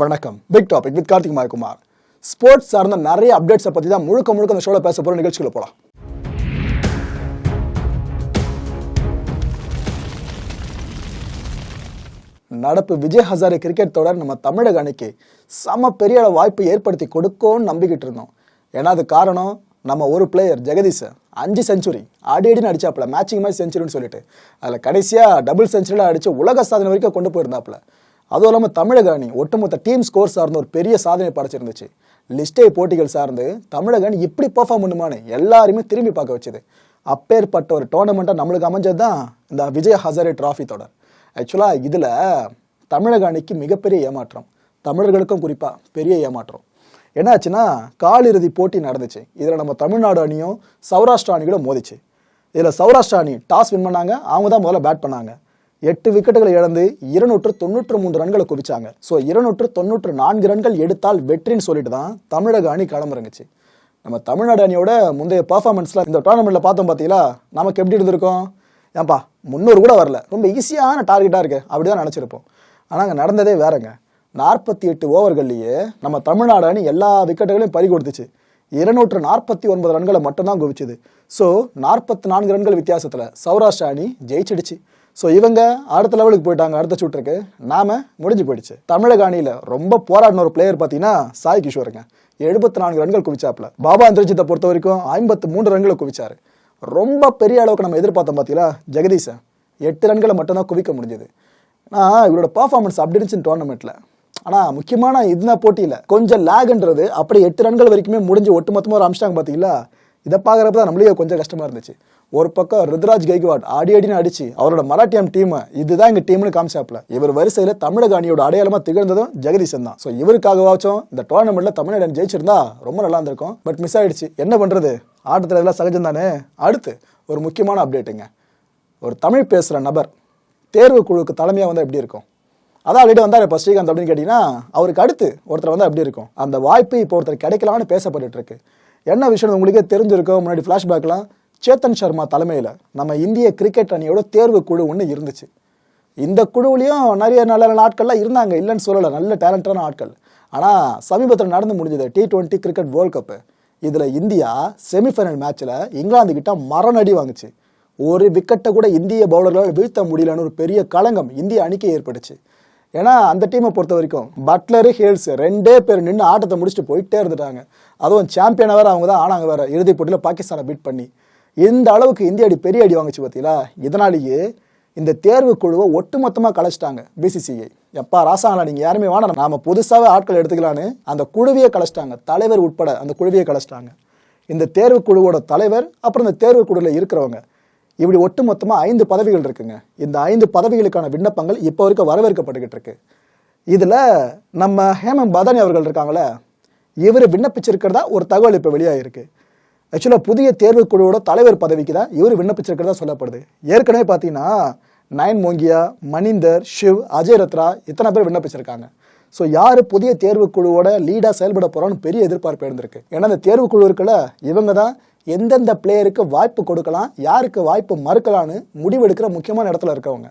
வணக்கம். Big topic with Karthik Kumar sports சார்ந்த நிறைய அப்டேட்ஸை பற்றி தான் முழுக்க முழுக்க அந்த ஷோவில் பேச போகிற நிகழ்ச்சிகளை போகலாம் நடப்பு விஜய் ஹசாரே கிரிக்கெட் தொடர் நம்ம தமிழக அணிக்கு செம பெரிய அளவு வாய்ப்பு ஏற்படுத்தி கொடுக்கும்னு நம்பிக்கிட்டு இருந்தோம். ஏன்னா அது காரணம் நம்ம ஒரு பிளேயர் ஜெகதீஷ் அஞ்சு செஞ்சுரி அடி அடின்னு அடிச்சாப்புல மேட்சிங் மாதிரி செஞ்சுரின்னு சொல்லிட்டு. அதில் கடைசியாக டபுள் செஞ்சுரியில் அடித்து உலக சாதனை வரைக்கும் கொண்டு போயிருந்தாப்புல. அதுவும் இல்லாமல் தமிழக அணி ஒட்டுமொத்த டீம் ஸ்கோர் சார்ந்த ஒரு பெரிய சாதனை படைச்சிருந்துச்சு. லிஸ்டே போட்டிகள் சார்ந்து தமிழக அணி இப்படி பெர்ஃபார்ம் பண்ணுமான்னு எல்லாருமே திரும்பி பார்க்க வச்சுது. அப்பேற்பட்ட ஒரு டோர்னமெண்ட்டாக நம்மளுக்கு அமைஞ்சது தான் இந்த விஜய் ஹசாரே டிராஃபி தொடர். ஆக்சுவலாக இதில் தமிழக அணிக்கு மிகப்பெரிய ஏமாற்றம். தமிழர்களுக்கும் குறிப்பாக பெரிய ஏமாற்றம். என்னாச்சுன்னா காலிறுதி போட்டி நடந்துச்சு. இதில் நம்ம தமிழ்நாடு அணியும் சௌராஷ்டிரா அணிகளும் மோதிச்சு. இதில் சௌராஷ்டிரா அணி டாஸ் வின் பண்ணாங்க. அவங்க தான் முதல்ல பேட் பண்ணாங்க. எட்டு விக்கெட்டுகளை இழந்து இருநூற்று தொண்ணூற்று மூன்று ரன்களை குவிச்சாங்க. ஸோ இருநூற்று தொண்ணூற்று நான்கு ரன்கள் எடுத்தால் வெற்றின்னு சொல்லிட்டு தான் தமிழக அணி களமிறங்குச்சு நம்ம தமிழ்நாடு அணியோட முந்தைய பர்ஃபார்மன்ஸில் இந்த டோர்னமெண்ட்டில் பார்த்தோம் பார்த்தீங்களா நமக்கு எப்படி இருந்திருக்கும்? ஏன்பா முந்நூறு கூட வரல. ரொம்ப ஈஸியான டார்கெட்டாக இருக்கு. அப்படி தான் நினச்சிருப்போம். ஆனால் அங்கே நடந்ததே வேறங்க. நாற்பத்தி எட்டு ஓவர்கள்லேயே நம்ம தமிழ்நாடு அணி எல்லா விக்கெட்டுகளையும் பறி கொடுத்துச்சு. இருநூற்று நாற்பத்தி ஒன்பது ரன்களை மட்டும்தான் குவிச்சுது. ஸோ நாற்பத்தி நான்கு ரன்கள் வித்தியாசத்தில் சௌராஷ்டிரா அணி ஜெயிச்சிடுச்சு. ஸோ இவங்க அடுத்த லெவலுக்கு போயிட்டாங்க அடுத்த ஷூட்டருக்கு நாம முடிஞ்சு போயிடுச்சு. தமிழக அணியில் ரொம்ப போராடின ஒரு பிளேயர் பார்த்தீங்கன்னா சாய் கிஷோருங்க. எழுபத்தி நான்கு ரன்கள் குவிச்சாப்ல பாபா அந்தரிஜித்தை பொறுத்த வரைக்கும் ஐம்பத்து மூன்று ரன்களை குவிச்சாரு. ரொம்ப பெரிய அளவுக்கு நம்ம எதிர்பார்த்தோம் பார்த்தீங்களா ஜெகதீஷன் எட்டு ரன்களை மட்டும்தான் குவிக்க முடிஞ்சது. ஆனால் இவரோட பர்ஃபார்மன்ஸ் அப்படி இருந்துச்சு டோர்னமெண்ட்டில் ஆனால் முக்கியமான இதுனா போட்டியில் கொஞ்சம் லேக்ன்றது அப்படி எட்டு ரன்கள் வரைக்குமே முடிஞ்சு ஒட்டுமொத்தமாக ஒரு அமிச்சிட்டாங்க பார்த்தீங்களா இதை பார்க்குறப்ப தான் நம்மளே கொஞ்சம் கஷ்டமாக இருந்துச்சு. ஒரு பக்கம் ருத்ராஜ் கைக்வாட் அடி அடின்னு அடிச்சு அவரோட மராட்டியம் டீம் இதுதான் எங்கள் டீம்னு காமிச்சாப்ல இவர் வரிசையில் தமிழக அணியோட அடையாளமாக திகழ்ந்ததும் ஜெகதீசன் தான். ஸோ இவருக்காகவாச்சும் இந்த டோர்னமெண்ட்டில் தமிழ்நாடு அணி ஜெயிச்சிருந்தா ரொம்ப நல்லா இருந்திருக்கும். பட் மிஸ் ஆயிடுச்சு. என்ன பண்ணுறது ஆட்டத்தில் எல்லாம் சகஜம் தானே? அடுத்து ஒரு முக்கியமான அப்டேட்டுங்க ஒரு தமிழ் பேசுகிற நபர் தேர்வு குழுவுக்கு தலைமையாக வந்தால் எப்படி இருக்கும்? அதான் ஆல்ரெடி வந்தார் இப்போ ஸ்ரீகாந்த் அப்படின்னு கேட்டிங்கன்னா அவருக்கு அடுத்து ஒருத்தர் வந்தால் எப்படி இருக்கும்? அந்த வாய்ப்பு இப்போ ஒருத்தர் கிடைக்கலாம்னு பேசப்பட்டுட்டு இருக்கு. என்ன விஷயம் உங்களுக்கே தெரிஞ்சிருக்கும்? முன்னாடி ஃப்ளாஷ்பேக்லாம் சேத்தன் சர்மா தலைமையில் நம்ம இந்திய கிரிக்கெட் அணியோட தேர்வு குழு ஒன்று இருந்துச்சு. இந்த குழுவிலையும் நிறைய நல்ல நல்ல ஆட்கள்லாம் இருந்தாங்க. இல்லைன்னு சொல்லலை நல்ல டேலண்டான ஆட்கள். ஆனால் சமீபத்தில் நடந்து முடிஞ்சது T twenty cricket world cup இதில் இந்தியா செமிஃபைனல் மேட்ச்சில் இங்கிலாந்து கிட்ட மரணடி வாங்குச்சு. ஒரு விக்கெட்டை கூட இந்திய பவுலர்களால் வீழ்த்த முடியலன்னு ஒரு பெரிய களங்கம் இந்திய அணிக்கு ஏற்பட்டுச்சு. ஏன்னா அந்த டீமை பொறுத்த வரைக்கும் பட்லரு ஹேல்ஸ் ரெண்டே பேர் நின்று ஆட்டத்தை முடிச்சுட்டு போயிட்டே இருந்துட்டாங்க. அதுவும் சாம்பியனை வேறு அவங்க தான் ஆனாங்க வேறு இறுதிப் போட்டியில் பாகிஸ்தானை பீட் பண்ணி. இந்த அளவுக்கு இந்திய அடி பெரிய அடி வாங்குச்சு பார்த்தீங்களா? இதனாலேயே இந்த தேர்வு குழுவை ஒட்டுமொத்தமாக கலைச்சிட்டாங்க பிசிசிஐ எப்பா ராசாங்களா நீங்கள் யாருமே வேணாம். நாம புதுசாகவே ஆட்கள் எடுத்துக்கலான்னு அந்த குழுவையே கலைச்சிட்டாங்க. தலைவர் உட்பட அந்த குழுவையே கலைச்சிட்டாங்க. இந்த தேர்வு குழுவோட தலைவர் அப்புறம் இந்த தேர்வு குழுவில் இருக்கிறவங்க. இப்படி ஒட்டுமொத்தமாக ஐந்து பதவிகள் இருக்குங்க. இந்த ஐந்து பதவிகளுக்கான விண்ணப்பங்கள் இப்போ வரைக்கும் வரவேற்கப்பட்டுக்கிட்டு இருக்கு. இதில் நம்ம ஹேமந்த் பதானி அவர்கள் இருக்காங்களே இவர் விண்ணப்பிச்சிருக்கிறதா ஒரு தகவல் இப்போ வெளியாகிருக்கு ஆக்சுவலாக புதிய தேர்வு குழுவோட தலைவர் பதவிக்கு தான் இவர் விண்ணப்பிச்சிருக்கிறதா சொல்லப்படுது. ஏற்கனவே பார்த்தீங்கன்னா நயன் மோங்கியா மணிந்தர் ஷிவ் அஜய் ரத்ரா இத்தனை பேர் விண்ணப்பிச்சிருக்காங்க. ஸோ யார் புதிய தேர்வுக்குழுவோட லீடாக செயல்பட போகிறான்னு பெரிய எதிர்பார்ப்பு எழுந்திருக்கு. ஏன்னா அந்த தேர்வு குழு இருக்குல்ல இவங்க தான் எந்தெந்த பிளேயருக்கு வாய்ப்பு கொடுக்கலாம் யாருக்கு வாய்ப்பு மறுக்கலான்னு முடிவெடுக்கிற முக்கியமான இடத்துல இருக்கவங்க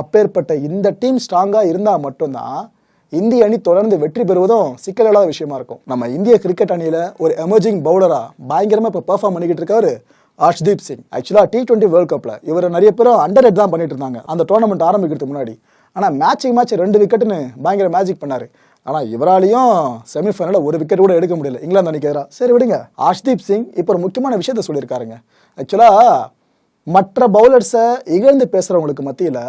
அப்பேற்பட்ட இந்த டீம் ஸ்ட்ராங்காக இருந்தால் மட்டும்தான் இந்திய அணி தொடர்ந்து வெற்றி பெறுவதும் சிக்கல் இல்லாத விஷயமா இருக்கும். நம்ம இந்திய கிரிக்கெட் அணியில் ஒரு எமர்ஜிங் பவுலராக பயங்கரமாக இப்போ பெர்ஃபார்ம் பண்ணிக்கிட்டு இருக்காரு ஹர்ஷ்தீப் சிங் ஆக்சுவலாக டி டுவெண்ட்டி வேர்ல்ட் கப்பில் இவர் நிறைய பேரும் அண்டர் தான் பண்ணிட்டு இருந்தாங்க. அந்த டோர்னமெண்ட் ஆரம்பிக்கிறதுக்கு முன்னாடி. ஆனால் மேட்சிங் மேட்ச் ரெண்டு விக்கெட்டுன்னு பயங்கர மேஜிக் பண்ணார். ஆனால் இவராலையும் செமிஃபைனலில் ஒரு விக்கெட் கூட எடுக்க முடியல. இங்கிலாந்து அணிக்கு எதிராக சரி விடுங்க. ஹர்ஷ்தீப் சிங் இப்போ ஒரு முக்கியமான விஷயத்த சொல்லியிருக்காருங்க. ஆக்சுவலாக மற்ற பவுலர்ஸை இகழ்ந்து பேசுகிறவங்களுக்கு மத்தியில்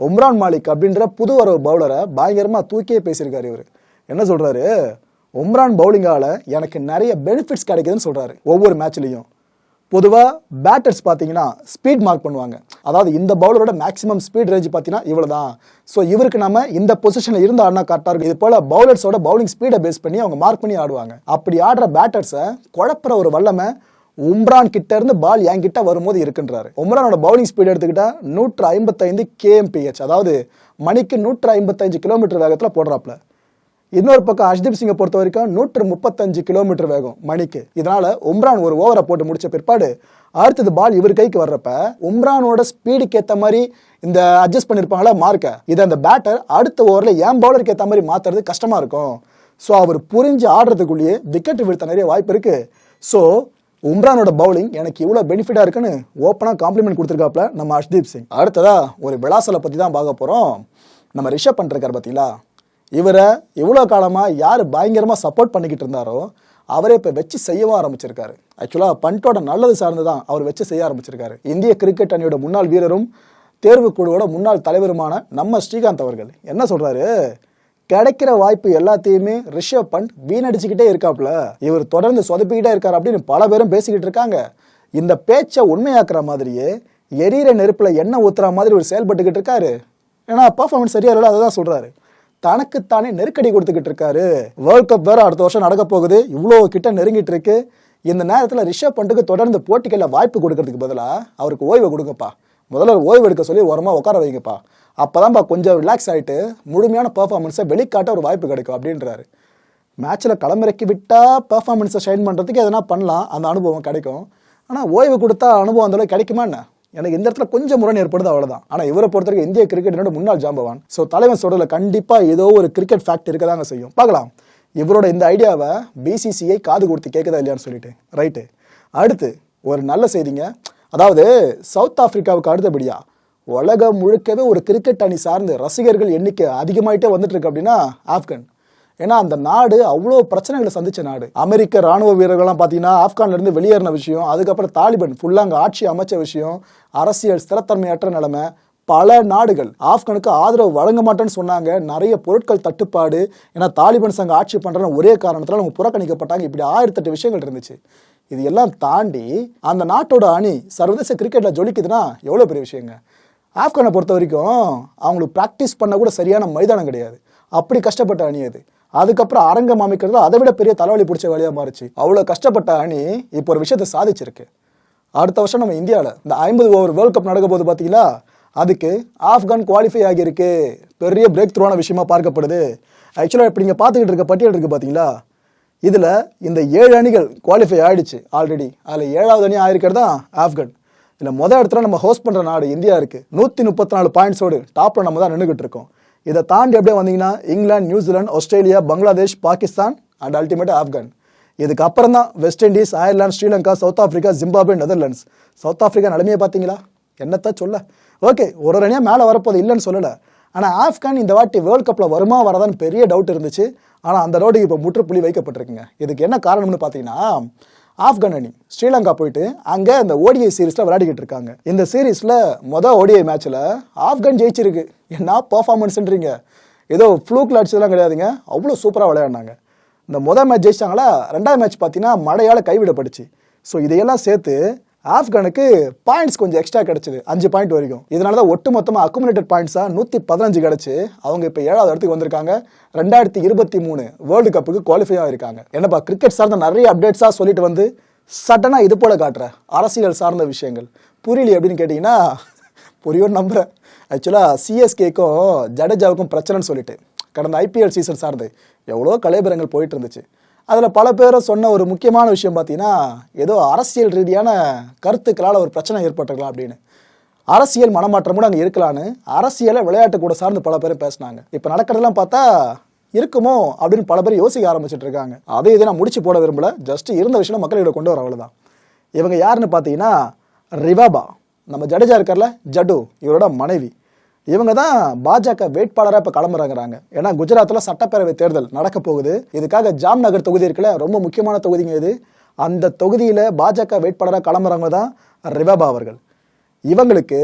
உம்ரான் மாலிக் அப்படின்ற புது ஒரு பவுலரை பயங்கரமாக தூக்கியே பேசியிருக்காரு இவர். என்ன சொல்கிறாரு உம்ரான் பவுலிங்கால் எனக்கு நிறைய பெனிஃபிட்ஸ் கிடைக்குதுன்னு சொல்கிறாரு ஒவ்வொரு மேட்ச்லேயும் பொதுவாக பேட்டர்ஸ் பார்த்தீங்கன்னா ஸ்பீட் மார்க் பண்ணுவாங்க. அதாவது இந்த பவுலரோட மேக்ஸிமம் ஸ்பீட் ரேஞ்ச் பார்த்தீங்கன்னா இவ்வளோ தான் ஸோ இவருக்கு நம்ம இந்த பொசிஷனில் இருந்து ஆடினா கரெக்டாக இருக்கும். இது போல் பவுலர்ஸோட பவுலிங் ஸ்பீடை பேஸ் பண்ணி அவங்க மார்க் பண்ணி ஆடுவாங்க. அப்படி ஆடுற பேட்டர்ஸை குழப்புற ஒரு வல்லமை உம்ரான் கிட்ட இருந்து பால் என் கிட்ட வரும்போது இருக்குன்றாரு. உம்ரானோட பவுலிங் ஸ்பீட் எடுத்துக்கிட்டா நூற்று ஐம்பத்தைந்து கேஎம்பிஹெச் அதாவது மணிக்கு நூற்று ஐம்பத்தஞ்சு கிலோமீட்டர் வேகத்தில் போடுறாப்ல இன்னொரு பக்கம் அஷ்தீப் சிங்கை பொறுத்த வரைக்கும் நூற்று முப்பத்தஞ்சு கிலோமீட்டர் வேகம் மணிக்கு. இதனால உம்ரான் ஒரு ஓவரை போட்டு முடிச்ச பிற்பாடு அடுத்தது பால் இவர் கைக்கு வர்றப்ப உம்ரானோட ஸ்பீடுக்கு ஏற்ற மாதிரி இந்த அட்ஜஸ்ட் பண்ணியிருப்பாங்களா மார்க்கை இதை அந்த பேட்டர் அடுத்த ஓவரில் ஏன் பவுலருக்கு ஏற்ற மாதிரி மாற்றுறது கஷ்டமாக இருக்கும். ஸோ அவர் புரிஞ்சு ஆடுறதுக்குள்ளேயே விக்கெட் வீழ்த்த நிறைய வாய்ப்பு இருக்கு. ஸோ உம்ரானோட பவுலிங் எனக்கு இவ்வளோ பெனிஃபிட்டாக இருக்குன்னு ஓப்பனாக காம்ப்ளிமெண்ட் கொடுத்துருக்காப்ல நம்ம அஷ்தீப் சிங். அடுத்ததா ஒரு விளாசலை பற்றி தான் பார்க்க போகிறோம் நம்ம ரிஷப் பண்ணிருக்கார் பார்த்தீங்களா இவரை இவ்வளோ காலமாக யார் பயங்கரமாக சப்போர்ட் பண்ணிக்கிட்டு இருந்தாரோ அவரே இப்போ வச்சு செய்யவும் ஆரம்பிச்சிருக்காரு. ஆக்சுவலாக பண்டோட நல்லது சார்ந்து தான் அவர் வச்சு செய்ய ஆரம்பிச்சிருக்காரு. இந்திய கிரிக்கெட் அணியோட முன்னாள் வீரரும் தேர்வு குழுவோட முன்னாள் தலைவருமான நம்ம ஸ்ரீகாந்த் அவர்கள் என்ன சொல்கிறாரு கிடைக்கிற வாய்ப்பு எல்லாத்தையுமே ரிஷப் பண்ட் வீணடிச்சுக்கிட்டே இருக்காப்ல. இவர் தொடர்ந்து சொதப்பிக்கிட்டே இருக்கார் அப்படின்னு பல பேரும் பேசிக்கிட்டு இருக்காங்க. இந்த பேச்சை உண்மையாக்குற மாதிரியே எரியிற நெருப்பில் எண்ணெய் ஊத்துற மாதிரி ஒரு செயல்பட்டுக்கிட்டு இருக்காரு. ஏன்னா பர்ஃபார்மன்ஸ் சரியா இல்லை அதை தான் சொல்கிறாரு தனக்குத்தானே நெருக்கடி கொடுத்துக்கிட்டு இருக்காரு. வேர்ல்ட் கப் வேற அடுத்த வருஷம் நடக்க போகுது. இவ்வளோ கிட்ட நெருங்கிட்டு இருக்கு. இந்த நேரத்தில் ரிஷப் பண்டுக்கு தொடர்ந்து போட்டிகளில் வாய்ப்பு கொடுக்கறதுக்கு பதிலாக அவருக்கு ஓய்வை கொடுங்கப்பா. முதல்ல ஓய்வு எடுக்க சொல்லி ஓரமாக உட்கார வைங்கப்பா. அப்போதான்ப்பா கொஞ்சம் ரிலாக்ஸ் ஆகிட்டு முழுமையான பெர்ஃபார்மன்ஸை வெளிக்காட்ட ஒரு வாய்ப்பு கிடைக்கும் அப்படின்றாரு. மேட்ச்சில் களமிறக்கி விட்டால் பெர்ஃபார்மன்ஸை ஷைன் பண்ணுறதுக்கு எதனா பண்ணலாம். அந்த அனுபவம் கிடைக்கும். ஆனால் ஓய்வு கொடுத்தா அனுபவம் அந்தளவுக்கு கிடைக்குமா என்ன? எனக்கு இந்த இடத்துல கொஞ்சம் முரண் ஏற்படுது அவ்வளவுதான். ஆனா இவரை பொறுத்தவரைக்கும் இந்திய கிரிக்கெட் முன்னாள் ஜாம்பவான். ஸோ தலைவன் சொல்றதுல கண்டிப்பா ஏதோ ஒரு கிரிக்கெட் ஃபேக்ட் இருக்கதாங்க செய்யும். பார்க்கலாம். இவரோட இந்த ஐடியாவை பிசிசிஐ காது கொடுத்து கேட்குதா இல்லையான்னு சொல்லிட்டு. ரைட்டு அடுத்து ஒரு நல்ல செய்திங்க. அதாவது சவுத் ஆப்பிரிக்காவுக்கு அடுத்தபடியா உலகம் முழுக்கவே ஒரு கிரிக்கெட் அணி சார்ந்து ரசிகர்கள் எண்ணிக்கை அதிகமாயிட்டே வந்துட்டு இருக்கு அப்படின்னா ஆப்கன் ஏன்னா அந்த நாடு அவ்வளோ பிரச்சனைகளை சந்திச்ச நாடு. அமெரிக்க ராணுவ வீரர்கள்லாம் பார்த்தீங்கன்னா ஆப்கான்ல இருந்து வெளியேறின விஷயம் அதுக்கப்புறம் தாலிபன் ஃபுல்லாக அங்கே ஆட்சி அமைச்ச விஷயம் அரசியல் ஸ்திரத்தன்மையற்ற நிலைமை பல நாடுகள் ஆப்கானுக்கு ஆதரவு வழங்க மாட்டேன்னு சொன்னாங்க. நிறைய பொருட்கள் தட்டுப்பாடு. ஏன்னா தாலிபன் சங்க ஆட்சி பண்ணுறன்னு ஒரே காரணத்தால் அவங்க புறக்கணிக்கப்பட்டாங்க. இப்படி ஆயிரத்தெட்டு விஷயங்கள் இருந்துச்சு. இது எல்லாம் தாண்டி அந்த நாட்டோட அணி சர்வதேச கிரிக்கெட்டில் ஜொலிக்குதுன்னா எவ்வளோ பெரிய விஷயங்க? ஆப்கானை பொறுத்த வரைக்கும் அவங்களுக்கு ப்ராக்டிஸ் பண்ண கூட சரியான மைதானம் கிடையாது. அப்படி கஷ்டப்பட்ட அணி அது. அதுக்கப்புறம் அரங்கம் அமைக்கிறது அதை விட பெரிய தலைவலி பிடிச்ச வேலையாக மாறுச்சு. அவ்வளோ கஷ்டப்பட்ட அணி இப்போ ஒரு விஷயத்தை சாதிச்சிருக்கு. அடுத்த வருஷம் நம்ம இந்தியாவில் இந்த ஐம்பது ஓவர் வேர்ல்ட் கப் நடக்க போது பார்த்தீங்களா அதுக்கு ஆப்கான் குவாலிஃபை ஆகியிருக்கு. பெரிய பிரேக் த்ரூவான விஷயமா பார்க்கப்படுது. ஆக்சுவலாக இப்போ நீங்கள் பார்த்துக்கிட்டு இருக்க பட்டியல் இருக்கு பார்த்தீங்களா இதில் இந்த ஏழு அணிகள் குவாலிஃபை ஆகிடுச்சு ஆல்ரெடி அதில் ஏழாவது அணி ஆயிருக்கிறது தான் ஆப்கான். இதில் மொதல் இடத்துல நம்ம ஹோஸ்ட் பண்ணுற நாடு இந்தியா இருக்குது நூற்றி முப்பத்தி நாலு பாயிண்ட்ஸோடு டாப்பில் நம்ம தான் நின்றுக்கிட்டு இருக்கோம். இதை தாண்டி அப்படியே வந்தீங்கன்னா England New Zealand Australia Bangladesh Pakistan and ultimate Afghan. இதுக்கப்புறம் தான் West Indies Ireland Sri Lanka South Africa Zimbabwe Netherlands South Africa நிலைமையை பார்த்தீங்களா? என்னத்த சொல்ல? ஓகே ஒரு ஒரு அணியாக மேலே வரப்போது இல்லைன்னு சொல்லலை. ஆனால் ஆப்கான் இந்த வாட்டி வேர்ல்ட் கப்பில் வருமா வரதான்னு பெரிய டவுட் இருந்துச்சு. ஆனால் அந்த டவுட்டுக்கு இப்போ முற்றுப்புள்ளி வைக்கப்பட்டிருக்குங்க. இதுக்கு என்ன காரணம்னு பார்த்தீங்கன்னா ஆப்கான் அணி ஸ்ரீலங்கா போயிட்டு அங்கே அந்த ஓடிஐ சீரீஸில் விளையாடிக்கிட்டு இருக்காங்க. இந்த சீரீஸில் மொதல் ஓடிஐ மேட்ச்சில் ஆப்கான் ஜெயிச்சிருக்கு. என்ன பர்ஃபார்மன்ஸ்ன்றீங்க ஏதோ ஃப்ளூக் அடிச்சதெல்லாம் கிடையாதுங்க. அவ்வளோ சூப்பராக விளையாடினாங்க. இந்த மொதல் மேட்ச் ஜெயிச்சாங்களா? ரெண்டாவது மேட்ச் பார்த்தீங்கன்னா மழையால் கைவிடப்பட்டுச்சு. ஸோ இதையெல்லாம் சேர்த்து ஆப்கானுக்கு பாயிண்ட்ஸ் கொஞ்சம் எக்ஸ்ட்ரா கிடைச்சிது. அஞ்சு பாயிண்ட் வரைக்கும். இதனால தான் ஒட்டு மொத்தமாக அக்குமுலேட்டட் பாயிண்ட்ஸாக நூற்றி பதினஞ்சு கிடச்சி. அவங்க இப்போ ஏழாவது இடத்துக்கு வந்திருக்காங்க. ரெண்டாயிரத்தி இருபத்தி மூணு வேர்ல்டு கப்புக்கு குவாலிஃபை ஆகிருக்காங்க என்னப்பா கிரிக்கெட் சார்ந்த நிறைய அப்டேட்ஸாக சொல்லிட்டு வந்து சட்டனாக இது போல் காட்டுற அரசியல் சார்ந்த விஷயங்கள். புரியல அப்படின்னு கேட்டிங்கன்னா புரியும் நம்புகிறேன் ஆக்சுவலாக சிஎஸ்கேக்கும் ஜடேஜாவுக்கும் பிரச்சனைன்னு சொல்லிட்டு கடந்த ஐபிஎல் சீசன் சார்ந்து எவ்வளோ கலைபரங்கள் போயிட்டு இருந்துச்சு. அதில் பல பேரும் சொன்ன ஒரு முக்கியமான விஷயம் பார்த்தீங்கன்னா ஏதோ அரசியல் ரீதியான கருத்துக்களால் ஒரு பிரச்சனை ஏற்பட்டிருக்கலாம் அப்படின்னு. அரசியல் மனமாற்றம் கூட அங்கே இருக்கலான்னு அரசியலை விளையாட்டு கூட சார்ந்து பல பேர் பேசினாங்க. இப்போ நடக்கிறதெல்லாம் பார்த்தா இருக்குமோ அப்படின்னு பல பேர் யோசிக்க ஆரம்பிச்சிட்டு இருக்காங்க. அதை இதை நான் முடிச்சு போட விரும்பல. ஜஸ்ட் இருந்த விஷயம் மக்களிட கொண்டு வர அவ்வளோதான் இவங்க யாருன்னு பார்த்தீங்கன்னா ரிவாபா. நம்ம ஜடேஜா இருக்கார்ல ஜடு இவரோட மனைவி. இவங்க தான் பாஜக வேட்பாளராக இப்போ கிளம்புறாங்கிறாங்க ஏன்னா குஜராத்தில் சட்டப்பேரவை தேர்தல் நடக்க போகுது. இதுக்காக ஜாம்நகர் தொகுதி இருக்குல்ல ரொம்ப முக்கியமான தொகுதிங்க இது. அந்த தொகுதியில் பாஜக வேட்பாளராக கிளம்புறவங்க தான் ரிவாபா அவர்கள். இவங்களுக்கு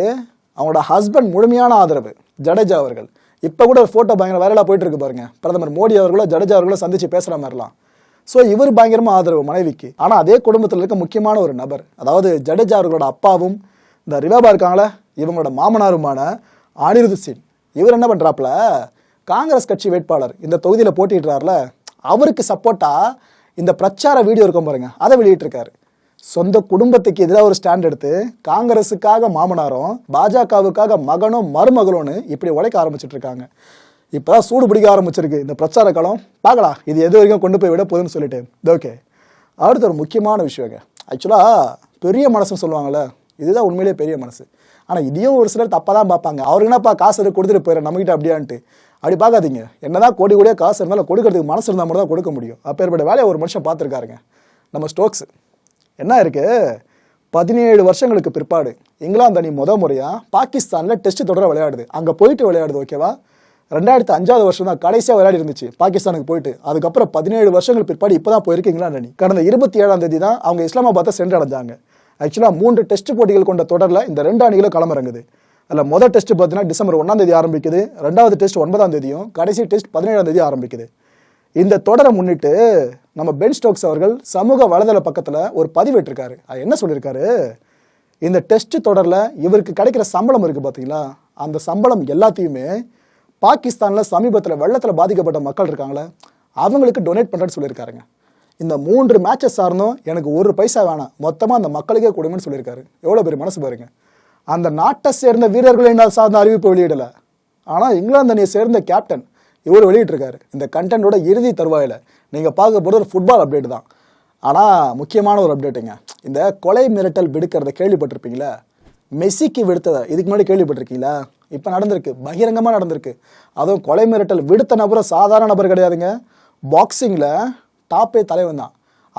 அவங்களோட ஹஸ்பண்ட் முழுமையான ஆதரவு ஜடேஜா அவர்கள். இப்போ கூட ஒரு ஃபோட்டோ பயங்கர வைரலாக போயிட்டு இருக்கு பாருங்க. பிரதமர் மோடி அவர்களோ ஜடேஜா அவர்களோ சந்திச்சு பேசுகிற மாதிரிலாம். ஸோ இவர் பயங்கரமாக ஆதரவு மனைவிக்கு. ஆனால் அதே குடும்பத்தில் இருக்க முக்கியமான ஒரு நபர் அதாவது ஜடேஜா அவர்களோட அப்பாவும் இந்த ரிவாபா இருக்காங்களே இவங்களோட மாமனாருமான அனிருத் சிங். இவர் என்ன பண்ணுறாப்புல காங்கிரஸ் கட்சி வேட்பாளர். இந்த தொகுதியில் போட்டிடுறாருல அவருக்கு சப்போர்ட்டாக இந்த பிரச்சார வீடியோ இருக்கும் பாருங்க அதை வெளியிட்டிருக்காரு. சொந்த குடும்பத்துக்கு எதிராக ஒரு ஸ்டாண்ட் எடுத்து காங்கிரஸுக்காக மாமனாரும் பாஜகவுக்காக மகனும் மருமகளும்னு இப்படி உழைக்க ஆரம்பிச்சிட்டு இருக்காங்க இப்போதான் சூடு பிடிக்க ஆரம்பிச்சிருக்கு இந்த பிரச்சார காலம் பார்க்கலாம் இது எது வரைக்கும் கொண்டு போய் விட போதுன்னு சொல்லிட்டு. ஓகே அடுத்த ஒரு முக்கியமான விஷயங்க. ஆக்சுவலாக பெரிய மனசுன்னு சொல்லுவாங்கள்ல இதுதான் உண்மையிலேயே பெரிய மனசு. ஆனால் இதையும் ஒரு சிலர் தப்பாக தான் பார்ப்பாங்க. அவருக்கு என்னப்பா காசு கொடுத்துட்டு போயிடுறேன் நம்மகிட்ட அப்படியான்ட்டு. அப்படி பார்க்காதீங்க. என்னதான் கோடி கோடியாக காசு இருந்தாலும் கொடுக்கறதுக்கு மனசு இருந்தால் மட்டும் தான் கொடுக்க முடியும். அப்பேற்பட்ட வேலையை ஒரு மனுஷன் பார்த்துருக்காருங்க. நம்ம ஸ்டோக்ஸ். என்ன இருக்கு? பதினேழு வருஷங்களுக்கு பிற்பாடு இங்கிலாந்து அணி முத முறையாக பாகிஸ்தானில் டெஸ்ட் தொடர விளையாடுது. அங்கே போயிட்டு விளையாடுது ஓகேவா ரெண்டாயிரத்து அஞ்சாவது வருஷம் தான் கடைசியாக விளையாடி இருந்துச்சு பாகிஸ்தானுக்கு போயிட்டு. அதுக்கப்புறம் பதினேழு வருஷங்கள் பிற்பாடு இப்போ தான் போயிருக்கு இங்கிலாந்து அணி. கடந்த இருபத்தி ஏழாம் தேதி தான் அவங்க இஸ்லாமாபாத்தை சென்றடைஞ்சாங்க. ஆக்சுவலாக மூன்று டெஸ்ட் போட்டிகள் கொண்ட தொடரில் இந்த ரெண்டு அணிகளும் களமிறங்குது. அதில் முதல் டெஸ்ட் பார்த்தீங்கன்னா டிசம்பர் ஒன்றாம் தேதி ஆரம்பிக்குது. ரெண்டாவது டெஸ்ட் ஒன்பதாம் தேதியும் கடைசி டெஸ்ட் பதினேழாம் தேதி ஆரம்பிக்குது. இந்த தொடரை முன்னிட்டு நம்ம பென் ஸ்டோக்ஸ் அவர்கள் சமூக வலைதள பக்கத்தில் ஒரு பதிவிட்டிருக்காரு. அது என்ன சொல்லியிருக்காரு? இந்த டெஸ்ட் தொடரில் இவருக்கு கிடைக்கிற சம்பளம் இருக்குது பார்த்தீங்களா அந்த சம்பளம் எல்லாத்தையுமே பாகிஸ்தானில் சமீபத்தில் வெள்ளத்தில் பாதிக்கப்பட்ட மக்கள் இருக்காங்களே அவங்களுக்கு டொனேட் பண்ணுறேன்னு சொல்லியிருக்காருங்க. இந்த மூன்று மேட்சஸ் சார்ந்தும் எனக்கு ஒரு பைசா வேணாம். மொத்தமாக அந்த மக்களுக்கே கொடுங்கன்னு சொல்லியிருக்காரு. எவ்வளோ பெரிய மனசு பாருங்க. அந்த நாட்டை சேர்ந்த வீரர்களை நான் சார்ந்த அறிவிப்பு வெளியிடலை. ஆனால் இங்கிலாந்து அணியை சேர்ந்த கேப்டன் இவர் வெளியிட்டிருக்காரு. இந்த கண்டென்ட்டோட இறுதி தருவாயில். நீங்கள் பார்க்க போகிறது ஒரு ஃபுட்பால் அப்டேட் தான். ஆனால் முக்கியமான ஒரு அப்டேட்டுங்க இந்த கொலை மிரட்டல் விடுக்கிறத கேள்விப்பட்டிருப்பீங்களா? மெஸ்ஸிக்கு விடுத்ததை? இதுக்கு முன்னாடி கேள்விப்பட்டிருக்கீங்களா? இப்போ நடந்திருக்கு. பகிரங்கமாக நடந்திருக்கு. அதுவும் கொலை மிரட்டல் விடுத்த நபரும் சாதாரண நபர் கிடையாதுங்க. பாக்ஸிங்கில் டாப்பே தலைவன் தான்.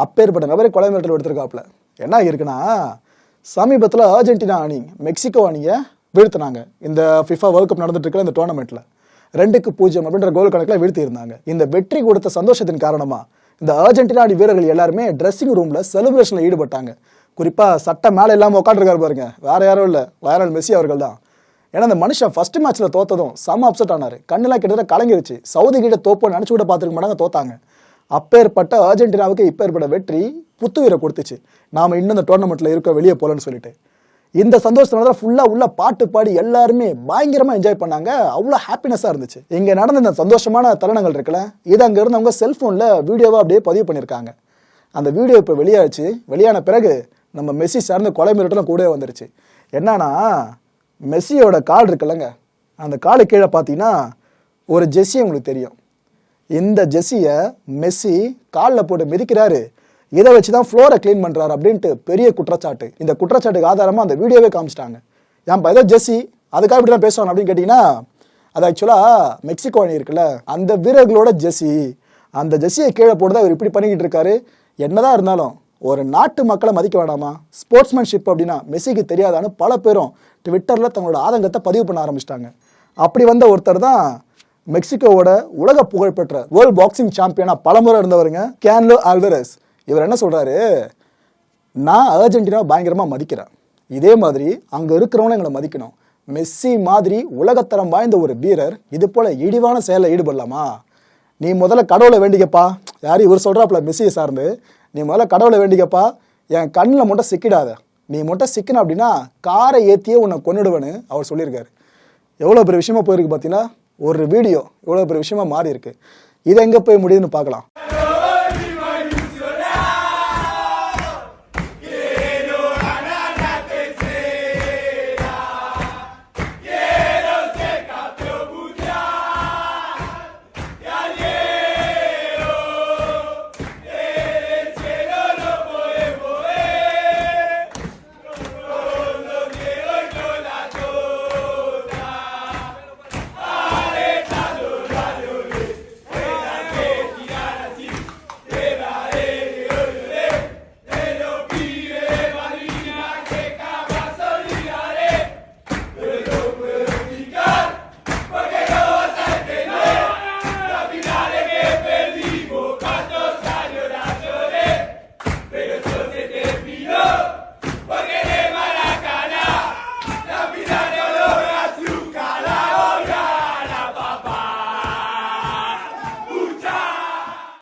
அப்பேற்பட்ட நபரை கொலை மிரட்டல் எடுத்திருக்காப்புல என்ன ஆகியிருக்குன்னா சமீபத்தில் அர்ஜென்டினா அணி மெக்சிகோ அணியை வீழ்த்தினாங்க. இந்த ஃபிஃபா வேர்ல்ட் கப் நடந்துட்டு இருக்கிற இந்த டோர்னமெண்ட்டில் ரெண்டுக்கு பூஜ்ஜியம் அப்படின்ற கோல் கணக்கில் வீழ்த்தியிருந்தாங்க. இந்த வெற்றி கொடுத்த சந்தோஷத்தின் காரணமாக இந்த அர்ஜென்டினா அணி வீரர்கள் எல்லாருமே ட்ரெஸ்ஸிங் ரூமில் செலிப்ரேஷனில் ஈடுபட்டாங்க. குறிப்பாக சட்டை மேலே இல்லாமல் உட்காந்துருக்காரு பாருங்க. வேறு யாரும் இல்லை. வயரல் மெஸ்ஸி அவர்கள் தான். ஏன்னா அந்த மனுஷன் ஃபர்ஸ்ட் மேட்ச்சில் தோத்ததும் செம்ம அப்செட் ஆனார். கண்ணெல்லாம் கிட்டத்தட்ட கலங்கிருச்சு. சவுதி கிட்ட தோப்போன்னு நினச்சி கூட பார்த்துருக்க மாட்டாங்க தோத்தாங்க. அப்பேற்பட்ட அர்ஜென்டினாவுக்கு இப்பேற்பட்ட வெற்றி புத்துயிரை கொடுத்துச்சு. நாம் இன்னும் இந்த டோர்னமெண்ட்டில் இருக்க வெளியே போகலன்னு சொல்லிட்டு. இந்த சந்தோஷத்தினால ஃபுல்லாக உள்ள பாட்டு பாடி எல்லாருமே பயங்கரமாக என்ஜாய் பண்ணாங்க. அவ்வளோ ஹாப்பினஸாக இருந்துச்சு. இங்கே நடந்த இந்த சந்தோஷமான தருணங்கள் இருக்குல்ல இது அங்கே இருந்து அவங்க செல்ஃபோனில் வீடியோவாக அப்படியே பதிவு பண்ணியிருக்காங்க. அந்த வீடியோ இப்போ வெளியாச்சு வெளியான பிறகு நம்ம மெஸ்ஸி சார்ந்த கொலை மிரட்டலும் கூட வந்துருச்சு. என்னன்னா மெஸ்ஸியோட கால் இருக்குல்லங்க. அந்த காலு கீழே பார்த்தீங்கன்னா ஒரு ஜெஸ்ஸி உங்களுக்கு தெரியும். இந்த ஜெஸ்ஸியை மெஸ்ஸி காலில் போட்டு மிதிக்கிறாரு. இதை வச்சு தான் ஃப்ளோரை க்ளீன் பண்ணுறாரு அப்படின்ட்டு பெரிய குற்றச்சாட்டு. இந்த குற்றச்சாட்டுக்கு ஆதாரமாக அந்த வீடியோவே காமிச்சிட்டாங்க. ஏன் ஏதோ ஜெஸ்ஸி அதுக்காக இப்படி தான் பேசுவாங்க அப்படின்னு கேட்டிங்கன்னா அது ஆக்சுவலாக மெக்சிகோ அணி இருக்குல்ல அந்த வீரர்களோட ஜெஸ்ஸி. அந்த ஜெஸ்ஸியை கீழே போட்டு தான் இவர் இப்படி பண்ணிக்கிட்டு இருக்காரு. என்னதான் இருந்தாலும் ஒரு நாட்டு மக்களை மதிக்க வேணாமா? ஸ்போர்ட்ஸ்மேன்ஷிப் அப்படின்னா மெஸ்ஸிக்கு தெரியாதான்னு பல பேரும் ட்விட்டரில் தங்களோட ஆதங்கத்தை பதிவு பண்ண ஆரம்பிச்சிட்டாங்க. அப்படி வந்த ஒருத்தர் தான் மெக்சிகோவோட உலக புகழ்பெற்ற வேர்ல்ட் பாக்ஸிங் சாம்பியனா பலமுறை இருந்தவருங்க கேன்லோ ஆல்வரஸ் இவர் என்ன சொல்றாரு? நான் அர்ஜென்டினா பயங்கரமா மதிக்கிறேன். இதே மாதிரி அங்க இருக்கிறவங்க எங்களை மதிக்கணும். மெஸ்ஸி மாதிரி உலகத்தரம் வாய்ந்த ஒரு வீரர் இது போல இழிவான செயலில் ஈடுபடலாமா? நீ முதல்ல கடவுளை வேண்டிக்கப்பா. யாரும் இவர் சொல்றாப்புல மெஸ்ஸியை சார்ந்து. நீ முதல்ல கடவுளை வேண்டிக்கப்பா. என் கண்ணில் மட்டும் சிக்கிடாத. நீ மட்டும் சிக்கின அப்படின்னா காரை ஏற்றியே உன்னை கொன்னுடுவேன்னு அவர் சொல்லியிருக்காரு. எவ்வளோ பெரிய விஷயமா போயிருக்கு பார்த்தீங்கன்னா ஒரு வீடியோ இவ்வளோ பெரிய விஷயமா மாறி இருக்கு இது எங்கே போய் முடியுதுன்னு பார்க்கலாம்.